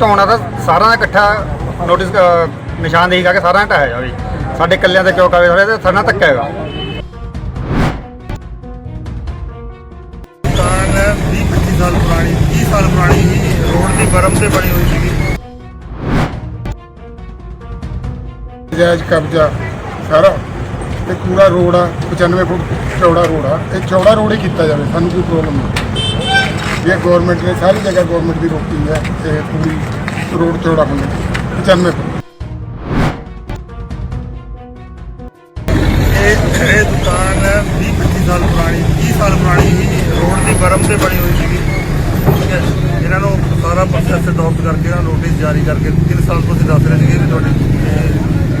ਢਾਉਣਾ ਤਾਂ ਸਾਰਿਆਂ ਦਾ ਇਕੱਠਾ ਨੋਟਿਸ ਨਿਸ਼ਾਨਦੇਹੀ ਕਰਕੇ ਸਾਰਿਆਂ ਦਾ ਢਾਇਆ ਜਾਵੇ ਸਾਡੇ ਇਕੱਲਿਆਂ ਤੇ ਕਿਉਂ ਕਰੇ ਸਾਡੇ ਤੇ ਸਾਡਾ ਧੱਕਾ ਹੈਗਾ। ਦੁਕਾਨ 20 25 ਸਾਲ ਪੁਰਾਣੀ 30 ਸਾਲ ਪੁਰਾਣੀ ਸੀ ਰੋਡ ਦੀ ਬਰਮ ਤੇ ਬਣੀ ਹੋਈ ਸੀਗੀ। ਜਾਇਜ਼ ਕਬਜ਼ਾ ਸਾਰਾ ਤੇ ਪੂਰਾ ਰੋਡ ਆ 95 ਫੁੱਟ ਚੌੜਾ ਰੋਡ ਆ। ਇਹ ਚੌੜਾ ਰੋਡ ਹੀ ਕੀਤਾ ਜਾਵੇ ਸਾਨੂੰ ਕੋਈ ਪ੍ਰੋਬਲਮ ਨਹੀਂ। ਇਹ ਗਵਰਨਮੈਂਟ ਨੇ ਸਾਰੀ ਜਗ੍ਹਾ ਗਵਰਨਮੈਂਟ ਦੀ ਰੋਕੀ ਹੈ, ਤੇ ਪੂਰੀ ਰੋਡ ਚੌੜਾ ਹੋਣਾ 95 ਇਹ ਇਹ ਦੁਕਾਨ 20 25 ਸਾਲ ਪੁਰਾਣੀ 30 ਸਾਲ ਪੁਰਾਣੀ ਸੀ ਰੋਡ ਦੀ ਬਰਮ ਤੇ ਬਣੀ ਹੋਈ ਸੀਗੀ। ਠੀਕ ਹੈ, ਇਹਨਾਂ ਨੂੰ ਸਾਰਾ ਪ੍ਰੋਸੈਸ ਅਡਾਪਟ ਕਰਕੇ ਇਹਨਾਂ ਨੋਟਿਸ ਜਾਰੀ ਕਰਕੇ 3 ਸਾਲ ਤੋਂ ਅਸੀਂ ਦੱਸ ਰਹੇ ਸੀਗੇ ਵੀ ਤੁਹਾਡੀ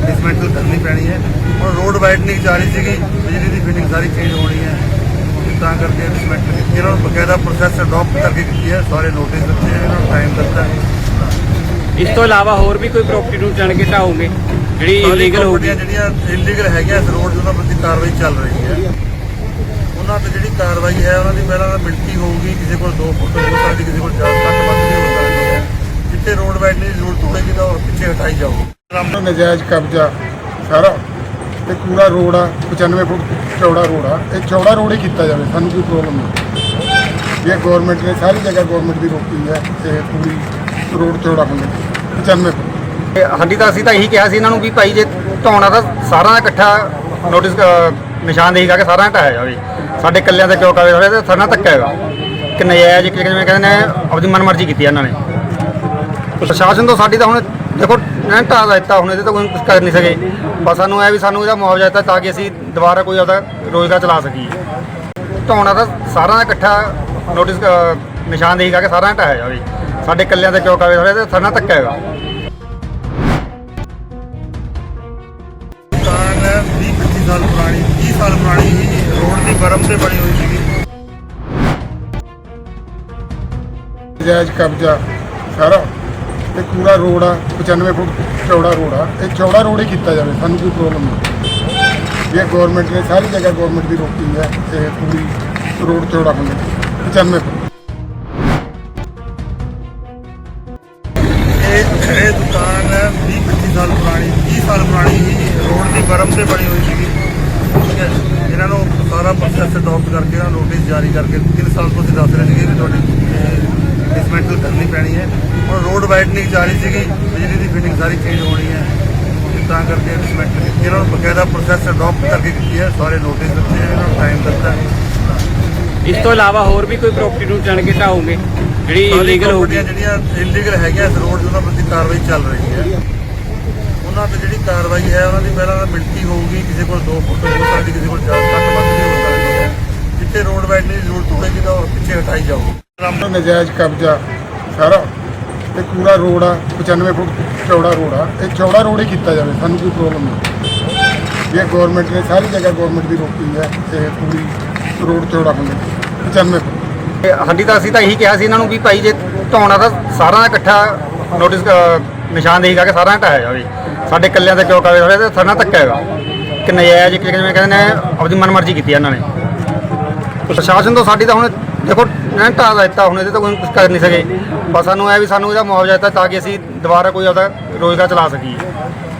ਡਿਸਮੈਂਟਲ ਕਰਨੀ ਪੈਣੀ ਹੈ। ਹੁਣ ਰੋਡ ਵਾਈਡਨਿੰਗ ਜਾਰੀ ਸੀਗੀ, ਬਿਜਲੀ ਦੀ ਫਿਟਿੰਗ ਸਾਰੀ ਚੇਂਜ ਹੋਣੀ ਹੈ। ਤੇ ਤਾਂ ਕਰਕੇ ਡਿਸਮੈਂਟਲ ਕੀਤੀ। ਇਹਨਾਂ ਨੂੰ ਬਕਾਇਦਾ ਪ੍ਰੋਸੈਸ ਅਡਾਪਟ ਕਰਕੇ ਕੀਤੀ ਹੈ। ਸਾਰੇ ਨੋਟਿਸ ਦਿੱਤੇ ਹੈ, ਇਹਨਾਂ ਨੂੰ ਟਾਈਮ ਦਿੱਤਾ ਹੈ। ਇਸ ਤੋਂ ਇਲਾਵਾ ਹੋਰ ਵੀ ਕੋਈ ਪ੍ਰਾਪਰਟੀ ਨੂੰ ਜਾਣ ਕੇ ਢਾਓਗੇ? ਜਿਹੜੀ ਇਲੀਗਲ ਹੋਊਗੀ। properties ਜਿਹੜੀਆਂ ਇਲੀਗਲ ਹੈਗੀਆਂ ਇਸ ਰੋਡ ਉਹਨਾਂ ਪ੍ਰਤੀ ਕਾਰਵਾਈ ਚੱਲ ਰਹੀ ਹੈ। ਉਹਨਾਂ ਤੇ ਜਿਹੜੀ ਕਾਰਵਾਈ ਹੈ ਉਹਨਾਂ ਦੀ ਪਹਿਲਾਂ ਤਾਂ ਮਿਲਤੀ ਹੋਊਗੀ ਕਿਸੇ ਕੋਲ 2 ਫੁੱਟ ਹੋ ਸਕਦੀ ਕਿਸੇ ਕੋਲ 4 ਘੱਟ ਵੱਧ ਵੀ ਹੋ ਸਕਦੀ ਹੈ। ਜਿੱਥੇ ਰੋਡ ਵਾਈਡਨਿੰਗ ਦੀ ਜ਼ਰੂਰਤ ਹੋਵੇਗੀ ਤਾਂ ਉਹ ਪਿੱਛੇ ਹਟਾਈ ਜਾਊਗੀ। ਸਾਹਮਣੇ ਨਜਾਇਜ਼ ਕਬਜ਼ਾ ਸਾਰਾ ਤੇ ਪੂਰਾ ਰੋਡ ਆ 95 ਫੁੱਟ ਚੌੜਾ ਰੋਡ ਆ। ਇਹ ਚੌੜਾ ਰੋਡ ਹੀ ਕੀਤਾ ਜਾਵੇ ਸਾਨੂੰ ਕੋਈ ਪ੍ਰੋਬਲਮ ਨਹੀਂ। ਇਹ ਗਵਰਨਮੈਂਟ ਨੇ ਸਾਰੀ ਜਗ੍ਹਾ ਗਵਰਨਮੈਂਟ ਦੀ ਰੋਕੀ ਹੈ ਤੇ ਪੂਰੀ ਰੋਡ ਚੌੜਾ ਹੋਣਾ 95 ਫੁੱਟ। ਤੇ ਸਾਡੀ ਤਾਂ ਅਸੀਂ ਤਾਂ ਇਹੀ ਕਿਹਾ ਸੀ ਇਹਨਾਂ ਨੂੰ ਵੀ ਭਾਈ ਜੇ ਢਾਉਣਾ ਤਾਂ ਸਾਰਿਆਂ ਦਾ ਇਕੱਠਾ ਨੋਟਿਸ ਨਿਸ਼ਾਨਦੇਹੀ ਕਰਕੇ ਸਾਰਿਆਂ ਦਾ ਢਾਇਆ ਜਾਵੇ। ਸਾਡੇ ਇਕੱਲਿਆਂ ਤੇ ਕਿਉਂ ਕਰੇ ਸਾਡੇ ਤੇ ਸਾਡਾ ਧੱਕਾ ਹੈਗਾ। ਕਿ ਨਜਾਇਜ਼ ਕਿ ਜਿਵੇਂ ਕਹਿੰਦੇ ਨੇ ਆਪਣੀ ਮਨਮਰਜ਼ੀ ਕੀਤੀ ਇਹਨਾਂ ਨੇ। ਪ੍ਰਸ਼ਾਸਨ ਤੋਂ ਸਾਡੀ ਤਾਂ ਹੁਣ ਦੇਖੋ ਨੇ ਢਾਹ ਦਿੱਤਾ ਹੁਣ ਇਹਦੇ ਤਾਂ ਕੋਈ ਕੁਝ ਕਰ ਨਹੀਂ ਸਕੇ। ਬਸ ਸਾਨੂੰ ਇਹ ਵੀ ਸਾਨੂੰ ਇਹਦਾ ਮੁਆਵਜ਼ਾ ਦਿੱਤਾ ਤਾਂ ਕਿ ਅਸੀਂ ਦੁਬਾਰਾ ਕੋਈ ਆਪਦਾ ਰੋਜ਼ਗਾਰ ਚਲਾ ਸਕੀਏ। ਢਾਉਣਾ ਤਾਂ ਸਾਰਿਆਂ ਦਾ ਇਕੱਠਾ ਨੋਟਿਸ ਨਿਸ਼ਾਨਦੇਹੀ ਕਰਕੇ ਸਾਰਿਆਂ ਦਾ ਢਾਇਆ ਜਾਵੇ। ਸਾਡੇ ਇਕੱਲਿਆਂ ਤੇ ਕਿਉਂ ਕਰੇ ਸਾਡੇ ਸਾਡਾ ਧੱਕਾ ਹੈਗਾ। ਦੁਕਾਨ 20 25 ਸਾਲ ਪੁਰਾਣੀ 30 ਸਾਲ ਪੁਰਾਣੀ ਸੀ ਰੋਡ ਦੀ ਬਰਮ ਤੇ ਬਣੀ ਹੋਈ ਸੀਗੀ। ਜਾਇਜ਼ ਕਬਜ਼ਾ ਸਾਰਾ ਤੇ ਪੂਰਾ ਰੋਡ ਆ 95 ਫੁੱਟ ਚੌੜਾ ਰੋਡ ਆ। ਇਹ ਚੌੜਾ ਰੋਡ ਹੀ ਕੀਤਾ ਜਾਵੇ, ਸਾਨੂੰ ਕੋਈ ਪ੍ਰੋਬਲਮ ਨਹੀਂ। ਇਹ ਗਵਰਨਮੈਂਟ ਨੇ ਸਾਰੀ ਜਗ੍ਹਾ ਗਵਰਨਮੈਂਟ ਦੀ ਰੋਕੀ ਹੈ ਤੇ ਪੂਰੀ ਰੋਡ ਚੌੜਾ ਹੋਣਾ 95 ਫੁੱਟ। ਇਹ ਇਹ ਦੁਕਾਨ 20 25 ਸਾਲ ਪੁਰਾਣੀ 30 ਸਾਲ ਪੁਰਾਣੀ ਰੋਡ ਦੀ ਬਰਮ ਤੇ ਬਣੀ ਹੋਈ ਸੀਗੀ। ਠੀਕ ਹੈ, ਇਹਨਾਂ ਨੂੰ ਸਾਰਾ ਪ੍ਰੋਸੈਸ ਅਡਾਪਟ ਕਰਕੇ, ਇਹਨਾਂ ਨੋਟਿਸ ਜਾਰੀ ਕਰਕੇ 3 ਸਾਲ ਤੋਂ ਦੱਸ ਰਹੇ ਸੀਗੇ ਵੀ ਤੁਹਾਡੀ ਡਿਸਮੈਂਟਲ ਕਰਨੀ ਪੈਣੀ ਹੈ। ਹੁਣ ਰੋਡ ਵਾਈਡਨਿੰਗ ਜਾਰੀ ਸੀਗੀ ਬਿਜਲੀ ਦੀ ਫਿਟਿੰਗ ਸਾਰੀ ਚੇਂਜ ਹੋਣੀ ਹੈ। ਤੇ ਕਰਕੇ ਡਿਸਮੈਂਟਲ ਇਹਨਾਂ ਨੂੰ ਬਕਾਇਦਾ ਪ੍ਰੋਸੈਸ ਅਡਾਪਟ ਕਰਕੇ ਕੀਤੀ ਹੈ। ਸਾਰੇ ਨੋਟਿਸ ਦਿੱਤੇ ਹੈ, ਇਹਨਾਂ ਨੂੰ ਟਾਈਮ ਦਿੱਤਾ ਹੈ। ਇਸ ਤੋਂ ਇਲਾਵਾ ਹੋਰ ਵੀ ਕੋਈ ਪ੍ਰਾਪਰਟੀ ਨੂੰ ਜਾਣ ਕੇ ਢਾਓਗੇ ਜਿਹੜੀ ਇਲੀਗਲ ਹੋਊਗੀ? ਜਿਹੜੀਆਂ ਇਲੀਗਲ ਹੈਗੀਆਂ ਇਸ ਰੋਡ 'ਤੇ ਉਹਨਾਂ ਪ੍ਰਤੀ ਕਾਰਵਾਈ ਚੱਲ ਰਹੀ ਹੈ। ਉਹਨਾਂ ਤੇ ਜਿਹੜੀ ਕਾਰਵਾਈ ਹੈ ਉਹਨਾਂ ਦੀ ਪਹਿਲਾਂ ਤਾਂ ਮਿਲਤੀ ਹੋਊਗੀ ਕਿਸੇ ਕੋਲ 2 ਫੁੱਟ ਹੋ ਸਕਦੀ ਕਿਸੇ ਕੋਲ 4 ਘੱਟ ਵੱਧ ਵੀ ਹੋ ਸਕਦੀ ਹੈ। ਜਿੱਥੇ ਰੋਡ ਵਾਈਡਨਿੰਗ ਦੀ ਜ਼ਰੂਰਤ ਹੋਵੇਗੀ ਤਾਂ ਉਹ ਪਿੱਛੇ ਹਟਾਈ ਜਾਊਗੀ। ਨਜਾਇਜ਼ ਕਬਜ਼ਾ ਸਾਰਾ ਤੇ ਪੂਰਾ ਰੋਡ ਆ 95 ਫੁੱਟ ਚੌੜਾ ਰੋਡ ਆ। ਇਹ ਚੌੜਾ ਰੋਡ ਹੀ ਕੀਤਾ ਜਾਵੇ, ਸਾਨੂੰ ਕੋਈ ਪ੍ਰੋਬਲਮ ਨਹੀਂ। ਇਹ ਗਵਰਨਮੈਂਟ ਨੇ ਸਾਰੀ ਜਗ੍ਹਾ ਗਵਰਨਮੈਂਟ ਦੀ ਰੋਕੀ ਹੈ ਤੇ ਪੂਰੀ ਰੋਡ ਚੌੜਾ ਹੋਣਾ 95 ਫੁੱਟ। ਤੇ ਸਾਡੀ ਤਾਂ ਅਸੀਂ ਤਾਂ ਇਹੀ ਕਿਹਾ ਸੀ ਇਹਨਾਂ ਨੂੰ ਵੀ ਭਾਈ ਜੇ ਢਾਉਣਾ ਤਾਂ ਸਾਰਾ ਇਕੱਠਾ ਨੋਟਿਸ ਨਿਸ਼ਾਨਦੇਹੀ ਕਰਕੇ ਸਾਰਾ ਦਾ ਢਾਇਆ ਜਾਵੇ। ਸਾਡੇ ਇਕੱਲਿਆਂ ਦਾ ਕਿਉਂ ਕਰੇ ਸਾਡੇ ਤੇ ਸਾਡਾ ਧੱਕਾ ਹੈਗਾ। ਕਿ ਨਜਾਇਜ਼ ਜਿਵੇਂ ਕਹਿੰਦੇ ਨੇ ਆਪਣੀ ਮਨਮਰਜ਼ੀ ਕੀਤੀ ਇਹਨਾਂ ਨੇ। ਪ੍ਰਸ਼ਾਸਨ ਤੋਂ ਸਾਡੀ ਤਾਂ ਹੁਣ ਦੇਖੋ ਇਹਨਾਂ ਢਾਹ ਦਿੱਤਾ ਹੁਣ, ਇਹਦੇ ਤਾਂ ਕੋਈ ਕੁਝ ਕਰ ਨਹੀਂ ਸਕੇ। ਬਸ ਸਾਨੂੰ ਇਹ ਵੀ ਸਾਨੂੰ ਇਹਦਾ ਮੁਆਵਜ਼ਾ ਦਿੱਤਾ ਤਾਂ ਕਿ ਅਸੀਂ ਦੁਬਾਰਾ ਕੋਈ ਆਪਦਾ ਰੋਜ਼ਗਾਰ ਚਲਾ ਸਕੀਏ।